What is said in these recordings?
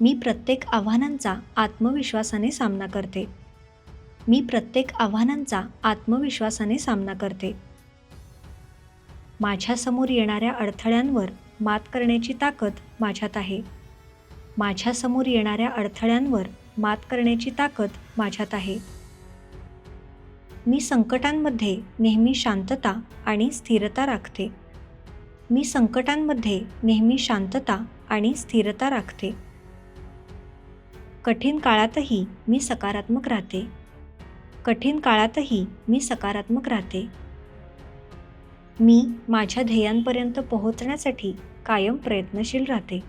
मी प्रत्येक आव्हानांचा आत्मविश्वासाने सामना करते. मी प्रत्येक आव्हानांचा आत्मविश्वासाने सामना करते. माझ्यासमोर येणाऱ्या अडथळ्यांवर मात करण्याची ताकद माझ्यात आहे. माझ्यासमोर येणाऱ्या अडथळ्यांवर मात करण्याची ताकद माझ्यात आहे. मी संकटांमध्ये नेहमी शांतता आणि स्थिरता राखते. मी संकटांमध्ये नेहमी शांतता आणि स्थिरता राखते. कठीण काळातही मी सकारात्मक राहते. कठीण काळातही मी सकारात्मक राहते. मी माझ्या ध्येयांपर्यंत पोहोचण्यासाठी कायम प्रयत्नशील राहते.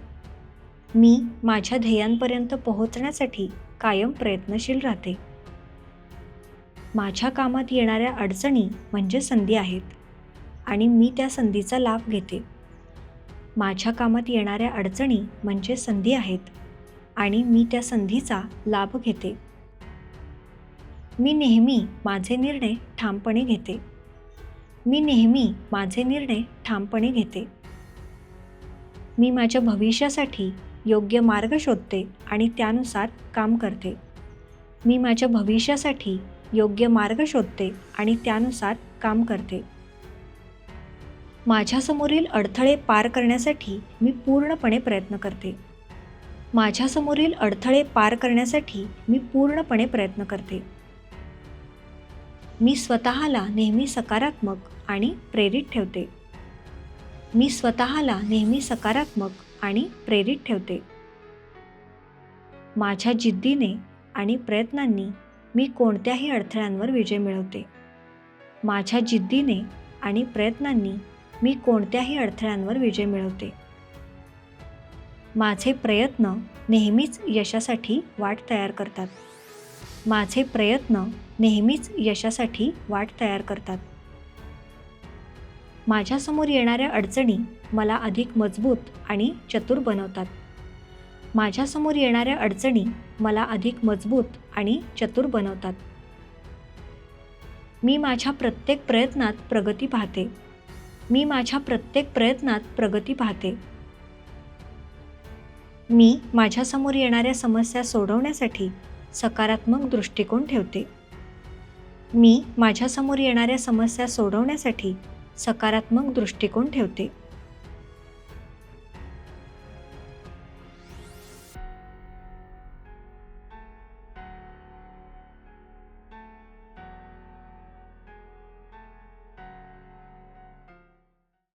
मी माझ्या ध्येयांपर्यंत पोहोचण्यासाठी कायम प्रयत्नशील राहते. माझ्या कामात येणाऱ्या अडचणी म्हणजे संधी आहेत आणि मी त्या संधीचा लाभ घेते. माझ्या कामात येणाऱ्या अडचणी म्हणजे संधी आहेत. आणि मी त्या संधीचा लाभ घेते. मी नेहमी माझे निर्णय ठामपणे घेते. मी नेहमी माझे निर्णय ठामपणे घेते. मी माझ्या भविष्यासाठी योग्य मार्ग शोधते आणि त्यानुसार काम करते. मी माझ्या भविष्यासाठी योग्य मार्ग शोधते आणि त्यानुसार काम करते. माझ्यासमोरील अडथळे पार करण्यासाठी मी पूर्णपणे प्रयत्न करते. माझ्यासमोरील अडथळे पार करण्यासाठी मी पूर्णपणे प्रयत्न करते. मी स्वतःला नेहमी सकारात्मक आणि प्रेरित ठेवते. मी स्वतःला नेहमी सकारात्मक आणि प्रेरित ठेवते. माझ्या जिद्दीने आणि प्रयत्नांनी मी कोणत्याही अडथळ्यांवर विजय मिळवते. माझ्या जिद्दीने आणि प्रयत्नांनी मी कोणत्याही अडथळ्यांवर विजय मिळवते. माझे प्रयत्न नेहमीच यशासाठी वाट तयार करतात. माझे प्रयत्न नेहमीच यशासाठी वाट तयार करतात. माझ्यासमोर येणाऱ्या अडचणी मला अधिक मजबूत आणि चतुर बनवतात. माझ्यासमोर येणाऱ्या अडचणी मला अधिक मजबूत आणि चतुर बनवतात. मी माझ्या प्रत्येक प्रयत्नात प्रगती पाहते. मी माझ्या प्रत्येक प्रयत्नात प्रगती पाहते. मी माझ्यासमोर येणाऱ्या समस्या सोडवण्यासाठी सकारात्मक दृष्टिकोन ठेवते. मी माझ्यासमोर येणाऱ्या समस्या सोडवण्यासाठी सकारात्मक दृष्टिकोन ठेवते.